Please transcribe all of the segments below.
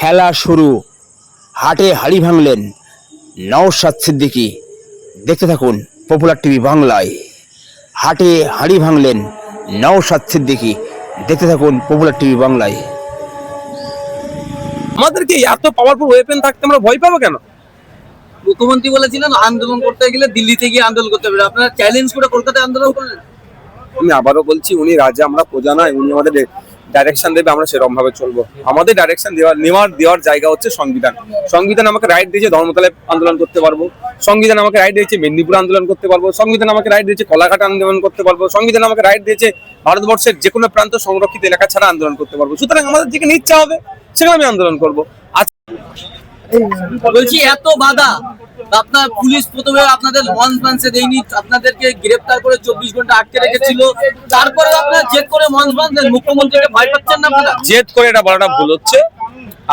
খেলা শুরু। হাটে হাড়ি ভাঙলেন নওশাদ সিদ্দিকী। দেখতে থাকুন পপুলার টিভি বাংলায়। হাটে হাড়ি ভাঙলেন নওশাদ সিদ্দিকী। দেখতে থাকুন পপুলার টিভি বাংলায়। আমাদেরকে এত পাওয়ারফুল ওয়েপেন থাকতে আমরা ভয় পাবো কেন? মুখ্যমন্ত্রী বলেছিলেন আন্দোলন করতে গেলে দিল্লিতে গিয়ে আন্দোলন করতে হবে। আপনারা চ্যালেঞ্জ করে কলকাতায় আন্দোলন করলেন। আমি আবারও বলছি উনি রাজা আমরা প্রজা নয় উনি আমাদের ডাইরেকশন দেবে, আমরা সেরকম ভাবে চলবো। আমাদের ডাইরেকশন দেওয়ার, নেওয়ার, দেওয়ার জায়গা হচ্ছে সংবিধান। সংবিধান আমাকে রাইট দিয়েছে ধর্মতলায় আন্দোলন করতে পারব। সংবিধান আমাকে রাইট দিয়েছে মেদিনীপুর আন্দোলন করতে পারব। সংবিধান আমাকে রাইট দিয়েছে কলাঘাট আন্দোলন করতে পারব। সংবিধান আমাকে রাইট দিয়েছে ভারতবর্ষের যে কোনো প্রান্ত সংরক্ষিত এলাকা ছাড়া আন্দোলন করতে পারব। সুতরাং আমাদের যেখানে ইচ্ছা হবে, সেখানে আমি আন্দোলন করব। আজ বলছি এত বাধা। আপনার পুলিশ প্রথমে আপনাদের লঞ্চ বান্সে দেয়নি, আপনাদেরকে গ্রেফতার করে চব্বিশ ঘণ্টা আটকে রেখেছিল। তারপরে আপনারা চেক করে মঞ্চ বাঁধলেন মুখ্যমন্ত্রীকে ভয় পাচ্ছেন না আপনারা? জেদ করে এটা বলাটা ভুল হচ্ছে।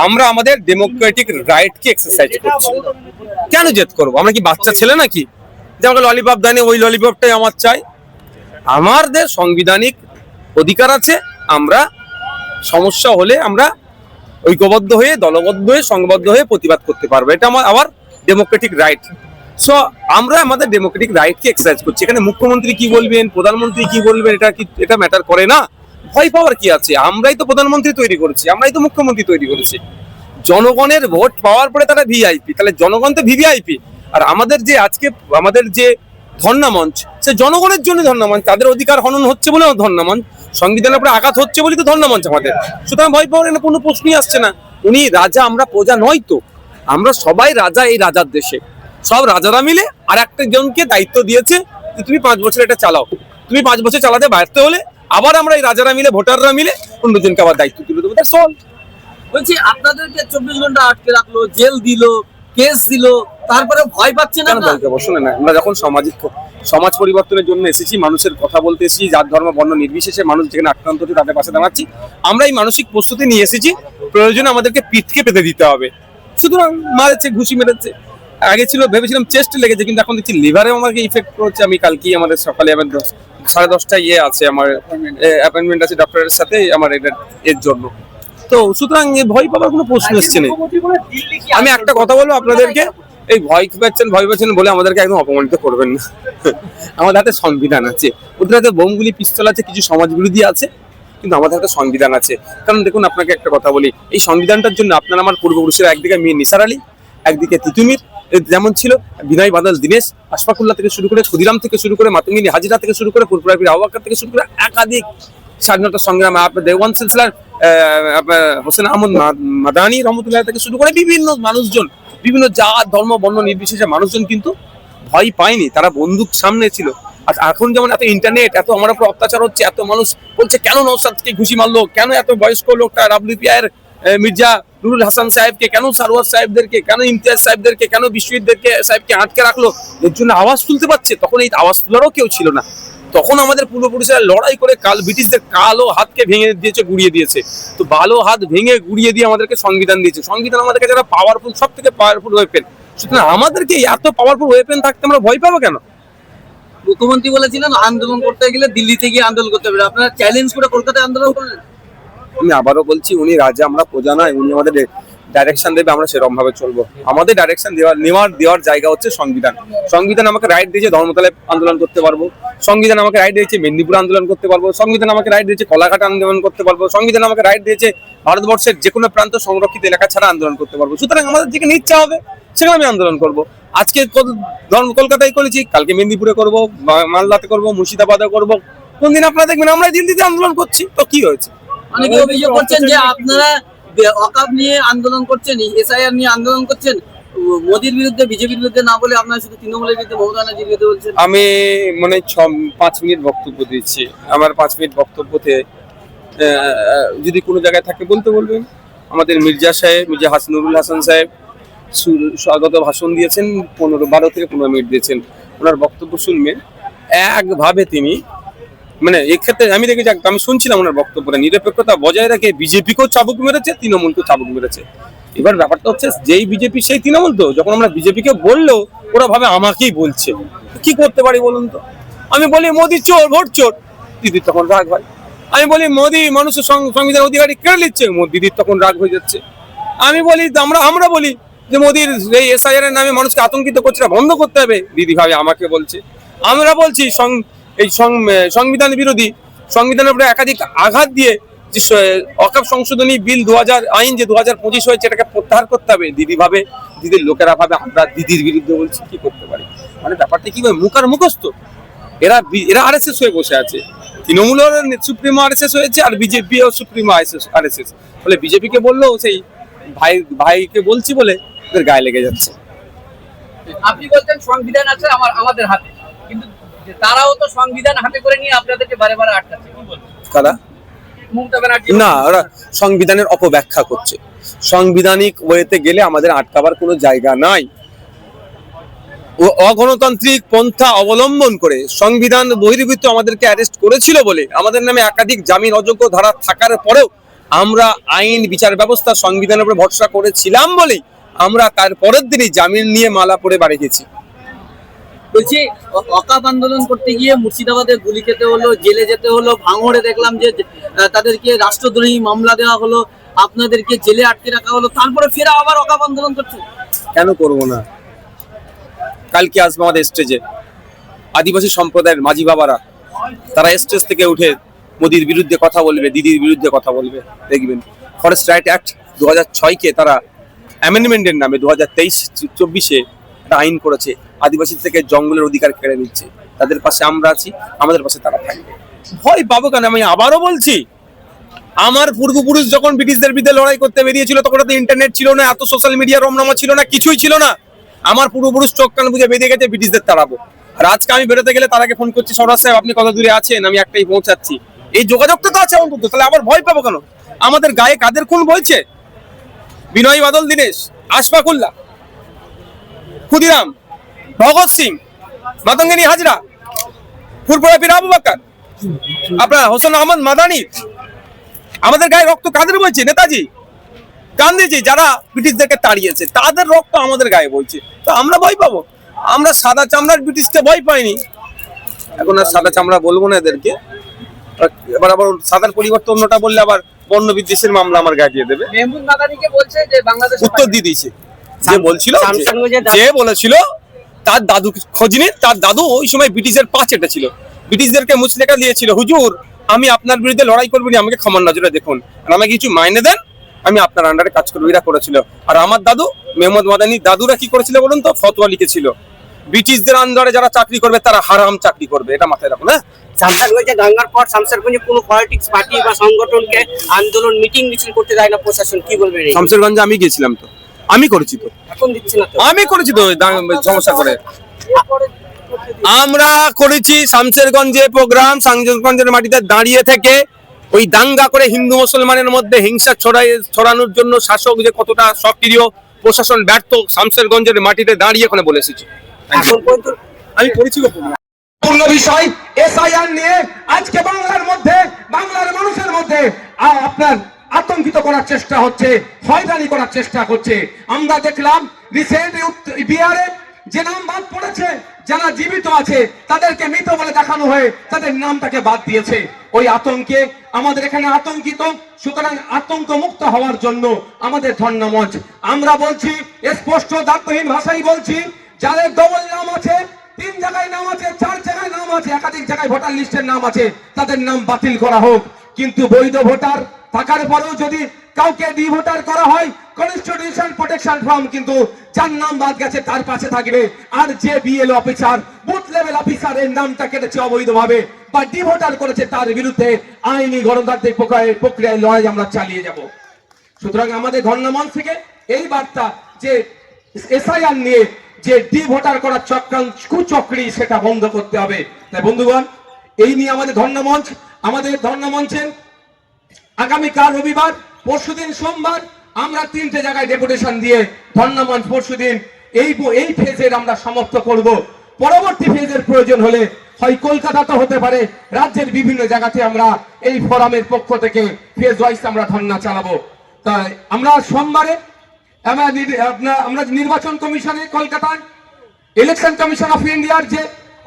আমরা আমাদের ডেমোক্রেটিক রাইটকে এক্সারসাইজ করছি। কেন জেদ করব? আমরা কি বাচ্চা ছেলে নাকি? যে আমাকে ললিপপ দেয়নি, ওই ললিপপটাই আমার চাই। আমাদের সাংবিধানিক অধিকার আছে, আমরা সমস্যা হলে আমরা ঐক্যবদ্ধ হয়ে, দলবদ্ধ হয়ে, সংবদ্ধ হয়ে প্রতিবাদ করতে পারব। এটা আমার আবার ডেমোক্রেটিক রাইট সো আমরা আমাদের ডেমোক্রেটিক রাইটকে এক্সারসাইজ করছি। এখানে মুখ্যমন্ত্রী কি বলবেন, প্রধানমন্ত্রী কি বলবেন, এটা কি, এটা ম্যাটার করে না? ভয় পাওয়ার কি আছে? আমরাই তো প্রধানমন্ত্রী তৈরি করেছি, আমরাই তো মুখ্যমন্ত্রী তৈরি করেছি। জনগণের ভোট পাওয়ার পরে তারা ভিআইপি তাহলে জনগণ তো ভিভিআইপি আর আমাদের যে আজকে, আমাদের যে ধর্ণা মঞ্চ, সে জনগণের জন্য ধর্ণা মঞ্চ, তাদের অধিকার হনন হচ্ছে বলে ধর্ণা মঞ্চ সংবিধানের উপরে আঘাত হচ্ছে বলেই তো ধর্ণা মঞ্চ আমাদের। সুতরাং ভয় পাওয়ার কোনো প্রশ্নই আসছে না। উনি রাজা, আমরা প্রজা নয় তো। আমরা সবাই রাজা এই রাজার দেশে। সব রাজারা মিলে আর একটা জনকে দায়িত্ব দিয়েছে যে তুমি পাঁচ বছর এটা চালাও। তুমি পাঁচ বছর চালাতে ব্যর্থ হলে আবার আমরা এই রাজারা মিলে ভোটাররা মিলে অন্যজনকে আবার দায়িত্ব তুলে দেবো। দ্যাটস অল বলছি আপনাদেরকে চব্বিশ ঘণ্টা আটকে রাখল জেল দিল কেস দিল তারপরে ভয় পাচ্ছে না পাবো? না আমরা যখন সামাজিক সমাজ পরিবর্তনের জন্য এসেছি মানুষের কথা বলতে এসেছি যার ধর্ম বর্ণ নির্বিশেষে মানুষ যেখানে আক্রান্ত হচ্ছে তাদের পাশে দাঁড়াচ্ছি আমরা এই মানসিক প্রস্তুতি নিয়ে এসেছি। প্রয়োজনে আমাদেরকে পিঠকে পেতে দিতে হবে। সুতরাং মারেছে ঘুষি মেরেছে। আগে ছিল ভেবেছিলাম চেস্ট লেগেছে কিন্তু এখন দেখছি লিভারে আমাকে ইফেক্ট করছে। আমি কালকেই আমাদের সকালে আমার সাড়ে দশটায় ইয়ে আছে আমার অ্যাপয়েন্টমেন্ট আছে ডক্টরের সাথে আমার এটা এর জন্য। তো সুতরাং এ ভয় পাবার কোনো প্রশ্ন এসছে না আমি একটা কথা বলব আপনাদেরকে? এই ভয় পাচ্ছেন ভয় পাচ্ছেন বলে আমাদেরকে একদম অপমানিত করবেন না। আমাদের হাতে সংবিধান আছে ওদের হাতে বোমগুলি পিস্তল আছে কিছু সমাজ বিরোধী আছে। কিন্তু আমাদের একটা সংবিধান আছে। কারণ দেখুন, আপনাকে একটা কথা বলি, এই সংবিধানটার জন্য আপনার আমার পূর্বপুরুষেরা একদিকে মেয়ে নিসার আলী, একদিকে তিতুমির যেমন ছিল, বিনয় বাদল দীনেশ, আশফাকুল্লাহ থেকে শুরু করে ক্ষুদিরাম থেকে শুরু করে, মাতঙ্গিনী হাজিরা থেকে শুরু করে পুরপুরাপির আহ্বাকার থেকে শুরু করে একাধিক স্বাধীনতা সংগ্রামে আপনার দেওয়ান সিলসিলার আপনার হোসেন আহমদ মাদানী রহমতুল্লাহ থেকে শুরু করে বিভিন্ন মানুষজন, বিভিন্ন জাত, ধর্ম, বর্ণ নির্বিশেষে মানুষজন কিন্তু ভয় পায়নি, তারা বন্দুক সামনে ছিল। আর এখন যেমন এত ইন্টারনেট এত আমার উপর অত্যাচার হচ্ছে, এত মানুষ বলছে, কেন নৌসাদকে ঘুষি মারলো? কেন এত বয়স্ক লোকটা রাবলি ডাব্লিউপিআর মির্জা নুরুল হাসান সাহেবকে, কেন সারোয়ার সাহেবদেরকে, কেন ইমতিয়াজ সাহেবদেরকে, কেন বিশ্ববিদ্যালয়কে সাহেবকে আটকে রাখল? এর জন্য আওয়াজ তুলতে পারছে? তখন এই আওয়াজ তোলারও কেউ ছিল না। তখন আমাদের পূর্বপুরুষেরা লড়াই করে কাল ব্রিটিশদের কালো হাতকে ভেঙে দিয়েছে, গুড়িয়ে দিয়েছে। তো ভালো হাত ভেঙে গুড়িয়ে দিয়ে আমাদেরকে সংবিধান দিয়েছে। সংবিধান আমাদের কাছে পাওয়ারফুল সব থেকে পাওয়ারফুল ওয়েপেন সুতরাং আমাদেরকে এত পাওয়ারফুল ওয়েপেন থাকতে আমরা ভয় পাবো কেন? মুখ্যমন্ত্রী বলেছিলেন, আন্দোলন করতে গেলে দিল্লিতে গিয়ে আন্দোলন করতে হবে। আপনারা চ্যালেঞ্জ করে কলকাতায় আন্দোলন করলেন? আমি আবারও বলছি, উনি রাজা, আমরা প্রজা নয়, উনি আমাদের ডাইরেকশন দেবে, আমরা সেরকম ভাবে চলবো। আমাদের ডাইরেকশন দেওয়ার নেওয়ার, দেওয়ার জায়গা হচ্ছে সংবিধান। সংবিধান আমাকে রাইট দিয়েছে ধর্মতলায় আন্দোলন করতে পারব। সংবিধান আমাকে রাইট দিয়েছে মেদিনীপুর আন্দোলন করতে পারব। সংবিধান আমাকে রাইট দিয়েছে কলাঘাট আন্দোলন করতে পারব। সংবিধান আমাকে রাইট দিয়েছে ভারতবর্ষের যে কোনো প্রান্ত সংরক্ষিত এলাকা ছাড়া আন্দোলন করতে পারব। সুতরাং আমাদের যেখানে ইচ্ছা হবে সেখানে আমি আন্দোলন করব। আজকে ধরুন কলকাতায় করেছি কালকে মেদিনীপুরে করব মালদাতে করব মুর্শিদাবাদে করব। কোনদিন আপনারা দেখবেন আমরা দিল্লিতে আন্দোলন করছি। তো কি হয়েছে? অনেকে অভিযোগ করছেন যে আপনারা অকাপ নিয়ে আন্দোলন করছেন এসআইআর নিয়ে আন্দোলন করছেন মোদির বিরুদ্ধে বিজেপির বিরুদ্ধে না বলে আপনারা শুধু তৃণমূলের বিরুদ্ধে মমতা ব্যানার্জির বিরুদ্ধে বলছেন? আমি মানে ছ পাঁচ মিনিট বক্তব্য দিচ্ছি। আমার পাঁচ মিনিট বক্তব্যতে যদি কোনো জায়গায় থাকে বলতে বলবেন। আমাদের মির্জা সাহেব, মির্জা হাসান নুরুল হাসান সাহেব স্বাগত ভাষণ দিয়েছেন, পনেরো, বারো থেকে পনেরো মিনিট দিয়েছেন। ওনার বক্তব্য শুনবেন। একভাবে তিনি মানে এক্ষেত্রে আমি দেখেছি আমি শুনছিলাম ওনার বক্তব্যটা, নিরপেক্ষতা বজায় রেখে বিজেপিকেও চাবুক মেরেছে, তৃণমূলকেও চাবুক মেরেছে। এবার ব্যাপারটা হচ্ছে, যেই বিজেপি, সেই তৃণমূল তো। যখন আমরা বিজেপিকে বললেও, ওরা ভাবে আমাকেই বলছে। কি করতে পারি বলুন তো? আমি বলি, মোদি চোর, ভোট চোর। দিদির তখন রাগ হয়। আমি বলি, মোদি মানুষের সংবিধান অধিকারী কেড়ে নিচ্ছে? দিদির তখন রাগ হয়ে যাচ্ছে। আমি বলি, আমরা আমরা বলি যে মোদির এই এসআইআর এর নামে মানুষকে আতঙ্কিত করছে বন্ধ করতে হবে। দিদি ভাবে আমাকে বলছে। আমরা বলছি এই সংবিধান বিরোধী, সংবিধানের উপরে একাধিক আঘাত দিয়ে যে অকাপ সংশোধনী বিল দু হাজার আইন যে দু হাজার পঁচিশ হয়েছে, এটাকে প্রত্যাহার করতে হবে। দিদি ভাবে, দিদির লোকেরা ভাবে, আমরা দিদির বিরুদ্ধে বলছি, কি করতে পারি? মানে ব্যাপারটা কি মুখ আর মুখস্থ। এরা এরা আরএসএস হয়ে বসে আছে। তৃণমূলের সুপ্রিমো আরএসএস হয়েছে আর বিজেপি ও সুপ্রিমো আরএসএস ফলে বিজেপিকে বলল সেই ভাই ভাইকে বলছি বলে ওদের গায়ে লেগে যাচ্ছে। আপনি বলছেন সংবিধান আছে আমার আমাদের হাতে। কিন্তু তারাও তো সংবিধান হাতে করে নিয়ে আপনাদেরকে বারে বারে আটকাচ্ছে কি বলবেন কারা? না ওরা সংবিধানের অপব্যাখ্যা করছে। সাংবিধানিক ওয়েতে গেলে আমাদের আটকাবার কোনো জায়গা নাই। অগণতান্ত্রিক পন্থা অবলম্বন করে সংবিধান বহির্ভূত আমাদেরকে অ্যারেস্ট করেছিল বলে আমাদের নামে একাধিক জামিন অযোগ্য ধারা থাকার পরেও আমরা আইন বিচার ব্যবস্থা সংবিধানের উপরে ভরসা করেছিলাম বলেই আমরা তার পরের দিনই জামিন নিয়ে মালা পরে বাড়ি গেছি। বলছি অকাপ আন্দোলন করতে গিয়ে মুর্শিদাবাদে গুলি খেতে হলো জেলে যেতে হলো ভাঙড়ে দেখলাম যে তাদেরকে রাষ্ট্রদ্রোহী মামলা দেওয়া হলো আপনাদেরকে জেলে আটকে রাখা হলো তারপরে ফেরা আবার অকাপ আন্দোলন করছে। কেন করব না? কালকে আসবে আমাদের স্টেজে আদিবাসী সম্প্রদায়ের মাঝি বাবারা, তারা স্টেজ থেকে উঠে মোদির বিরুদ্ধে কথা বলবে, দিদির বিরুদ্ধে কথা বলবে, দেখবেন। ফরেস্ট রাইট অ্যাক্ট দু হাজার ছয়কে তারা অ্যামেন্ডমেন্টের নামে দু হাজার তেইশ চব্বিশে একটা আইন করেছে, আদিবাসী থেকে জঙ্গলের অধিকার কেড়ে নিচ্ছে। তাদের পাশে আমরা আছি, আমাদের পাশে তারা থাকবে। ভয় পাবো কেন? আমি আবারও বলছি, আমার পূর্বপুরুষ যখন ব্রিটিশদের বিরুদ্ধে লড়াই করতে বেরিয়েছিল, তখন তো ইন্টারনেট ছিল না, এত সোশ্যাল মিডিয়া রমনামা ছিল না, কিছুই ছিল না। আমার পূর্বপুরুষ চোখ কান বুঝে বেঁধে গেছে, ব্রিটিশদের তাড়াবো। আর আজকে আমি বেরোতে গেলে তারাকে ফোন করছি সরাজ সাহেব, আপনি কত দূরে আছেন? আমি একটাই পৌঁছাচ্ছি। এই যোগাযোগটা তো আছে অন্তত তাহলে আবার ভয় পাবো কেন? আমাদের গায়ে কাদের খুন বলছে? বিনয় বাদল, দীনেশ, আশফাকুল্লাহ, ক্ষুদিরাম, ভগৎ সিং, মাতঙ্গিনী হাজরা ফুরপুরা পীর আবু বাক্কার, আপনার হোসেন আহমদ মাদানি। আমাদের গায়ে রক্ত কাদের বইছে নেতাজি? গান্ধীজি যারা ব্রিটিশদেরকে তাড়িয়েছে তাদের রক্ত আমাদের গায়ে বইছে। তো আমরা ভয় পাবো। আমরা সাদা চামড়ার ব্রিটিশকে ভয় পাইনি। এখন আর সাদা চামড়া বলব না এদেরকে। এবার আবার সাদার পরিবর্তে অন্যটা বললে আবার বর্ণ বিদ্বেষের মামলা আমার গায়ে দিয়ে দেবে। উত্তর দিয়ে দিয়েছে। যে বলছিল যে- বলেছিল তার দাদু খোঁজনি তার দাদু ওই সময় ব্রিটিশের পাঁচ এটা ছিল। ব্রিটিশদেরকে মুচলেখা দিয়েছিল হুজুর আমি আপনার বিরুদ্ধে লড়াই করব না আমাকে ক্ষমা নজরে দেখুন। আর আমাকে কিছু মাইনে দেন আমি আপনার আন্ডারে কাজ করব। এরা করেছিল। আর আমার দাদু মেহমদ মাদানি দাদুরা কি করেছিল বলুন তো? ফতোয়া লিখেছিল। ব্রিটিশদের আন্ডারে যারা চাকরি করবে তারা হারাম চাকরি করবে। এটা মাথায় রাখুন হ্যাঁ? শামসারগঞ্জে দাঙ্গার পর শামসারগঞ্জে কোনো পলিটিক্স পার্টি বা সংগঠনকে আন্দোলন মিটিং মিছিল করতে দেয় না প্রশাসন। কি বলবেন এই? আমি গেছিলাম তো। আমি করেছি তো। এখন দিচ্ছে না আমি করেছি তো সমস্যা করে। আমরা করেছি শামসেরগঞ্জে প্রোগ্রাম শামসেরগঞ্জের মাটিতে দাঁড়িয়ে থেকে ওই দাঙ্গা করে হিন্দু মুসলমানের মধ্যে হিংসা ছড়াই ছড়ানোর জন্য শাসক যে কতটা সক্রিয়, প্রশাসন ব্যর্থ, শামসেরগঞ্জের মাটিতে দাঁড়িয়ে ওখানে বলে এসেছি আমি program। গুরুত্বপূর্ণ বিষয় নিয়ে আজকে বাংলার মধ্যে, বাংলার মানুষের মধ্যে আপনার আতঙ্কিত করার চেষ্টা হচ্ছে করার চেষ্টা করছে আমরা দেখলাম বিহারে যে নাম বাদ পড়েছে যারা জীবিত আছে, তাদেরকে মৃত বলে দেখানো হয়ে তাদের নামটাকে বাদ দিয়েছে। ওই আতঙ্কে আমাদের এখানে আতঙ্কিত, সুতরাং আতঙ্ক মুক্ত হওয়ার জন্য আমাদের ধর্ণা মঞ্চ আমরা বলছি, স্পষ্ট দায়িত্বহীন ভাষাই বলছি, যাদের ডবল নাম আছে, তিন জায়গায় নাম আছে, চার জায়গায় নাম আছে, একাধিক জায়গায় ভোটার লিস্টের নাম আছে, তাদের নাম বাতিল করা হোক। কিন্তু বৈধ ভোটার থাকার পরেও যদি কাউকে ডি ভোটার করা হয় কনস্টিটিউশন প্রোটেকশন ফর্ম কিন্তু যার নাম বাদ গেছে, তার পাশে থাকবে। আর যে BL officer booth level officer এর নামটা কেটেছে অবৈধভাবে বা ডি ভোটার করেছে তার বিরুদ্ধে আইনি গণতান্ত্রিক প্রক্রিয়ায় লড়াই আমরা চালিয়ে যাব। সুতরাং আমাদের ধর্ণমঞ্চ থেকে এই বার্তা যে এসআইআর নিয়ে যে ডি ভোটার করার চক্রান্ত কুচক্রি সেটা বন্ধ করতে হবে। তাই বন্ধুগণ, এই নিয়ে আমাদের ধর্ণমঞ্চ আমাদের ধর্ণমঞ্চের আগামীকাল রবিবার পরশুদিন সোমবার আমরা তিনটে জায়গায় ডেপুটেশন দিয়ে ধর্ণমঞ্চ পরশুদিন। এই এই ফেজের আমরা সমাপ্ত করব। পরবর্তী ফেজের প্রয়োজন হলে হয় কলকাতাতে হতে পারে, রাজ্যের বিভিন্ন জায়গাতে আমরা এই ফোরামের পক্ষ থেকে ফেজ ওয়াইজ আমরা ধর্ণা চালাবো। তাই আমরা সোমবারে আমরা নির্বাচন কমিশনে কলকাতায় ইলেকশন কমিশন অফ ইন্ডিয়ার যে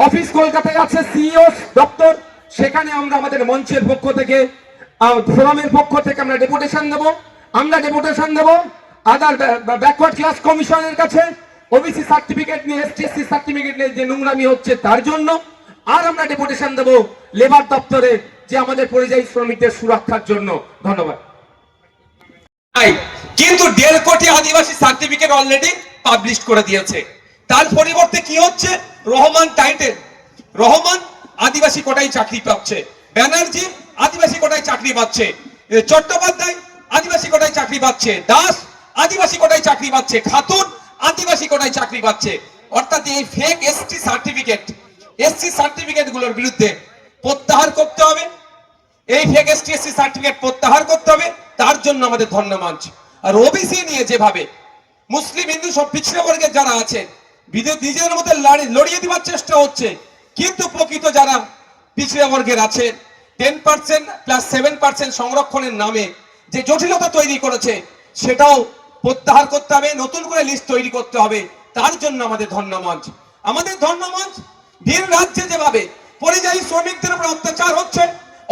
অফিস কলকাতায় আছে সিইও দপ্তর সেখানে আমরা আমাদের মঞ্চের পক্ষ থেকে ফোরামের পক্ষ থেকে আমরা ডেপুটেশন দেব আমরা ডেপুটেশন দেব আদার ব্যাকওয়ার্ড ক্লাস কমিশনের কাছে ওবিসি সার্টিফিকেট নিয়ে এসটিএসসি সার্টিফিকেট নিয়ে যে নোংরামি হচ্ছে তার জন্য আর আমরা ডেপুটেশন দেব লেবার দপ্তরে যে আমাদের পরিযায়ী শ্রমিকদের সুরক্ষার জন্য। ধন্যবাদ। কিন্তু দেড় কোটি আদিবাসী সার্টিফিকেট অলরেডি পাবলিশ করে দিয়েছে। তার পরিবর্তে কি হচ্ছে? রহমান টাইটেল রহমান আদিবাসী কোটায় চাকরি পাচ্ছে? ব্যানার্জি আদিবাসী কোটায় চাকরি পাচ্ছে। চট্টোপাধ্যায় আদিবাসী কোটায় চাকরি পাচ্ছে। দাস আদিবাসী কোটায় চাকরি পাচ্ছে। খাতুন আদিবাসী কোটায় চাকরি পাচ্ছে। অর্থাৎ এই ফেক এসটি সার্টিফিকেট এসসি সার্টিফিকেটগুলোর বিরুদ্ধে প্রত্যাহার করতে হবে। এই ফেক এসটিএসসি সার্টিফিকেট প্রত্যাহার করতে হবে। তার জন্য আমাদের ধন্য মঞ্চ। আর ওবিসি নিয়ে যেভাবে মুসলিম, হিন্দু, সব পিছিয়ে বর্গের যারা আছে বিদে- নিজেদের মধ্যে লড়িয়ে দেওয়ার চেষ্টা হচ্ছে। কিন্তু প্রকৃত যারা পিছিয়ে বর্গের আছে ten percent plus seven percent সংরক্ষণের নামে যে জটিলতা তৈরি করেছে, সেটাও প্রত্যাহার করতে হবে, নতুন করে লিস্ট তৈরি করতে হবে। তার জন্য আমাদের ধন্য মঞ্চ আমাদের ধন্য মঞ্চ ভিন রাজ্যে যেভাবে পরিযায়ী শ্রমিকদের উপর অত্যাচার হচ্ছে,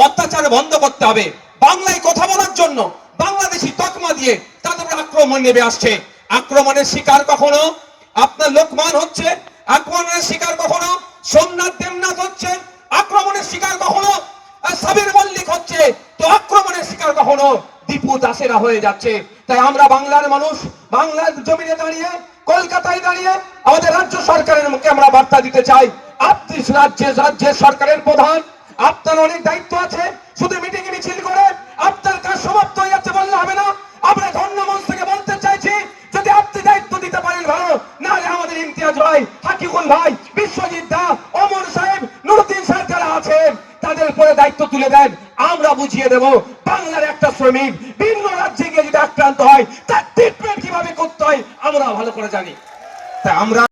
অত্যাচার বন্ধ করতে হবে। বাংলায় কথা বলার জন্য বাংলাদেশি তকমা দিয়ে তাদের উপর আক্রমণ নেমে আসছে। আক্রমণের শিকার কখনো? আপনার লোকমান হচ্ছে। আক্রমণের শিকার কখনো? সোমনাথ দেবনাথ হচ্ছে। আক্রমণের শিকার কখনো? আর সাবির মল্লিক হচ্ছে তো আক্রমণের শিকার কখনো দীপু দাসেরা হয়ে যাচ্ছে। তাই আমরা বাংলার মানুষ, বাংলার জমিনে দাঁড়িয়ে, কলকাতায় দাঁড়িয়ে আমাদের রাজ্য সরকারের মুখে আমরা বার্তা দিতে চাই। আপনি রাজ্যে, রাজ্যের সরকারের প্রধান, আপনার অনেক দায়িত্ব আছে, শুধু মিটিং মিছিল করে দেব। বাংলার একটা শ্রমিক ভিন্ন রাজ্যে গিয়ে যদি আক্রান্ত হয়, তার ট্রিটমেন্ট কীভাবে করতে হয়, আমরা ভালো করে জানি। তাই আমরা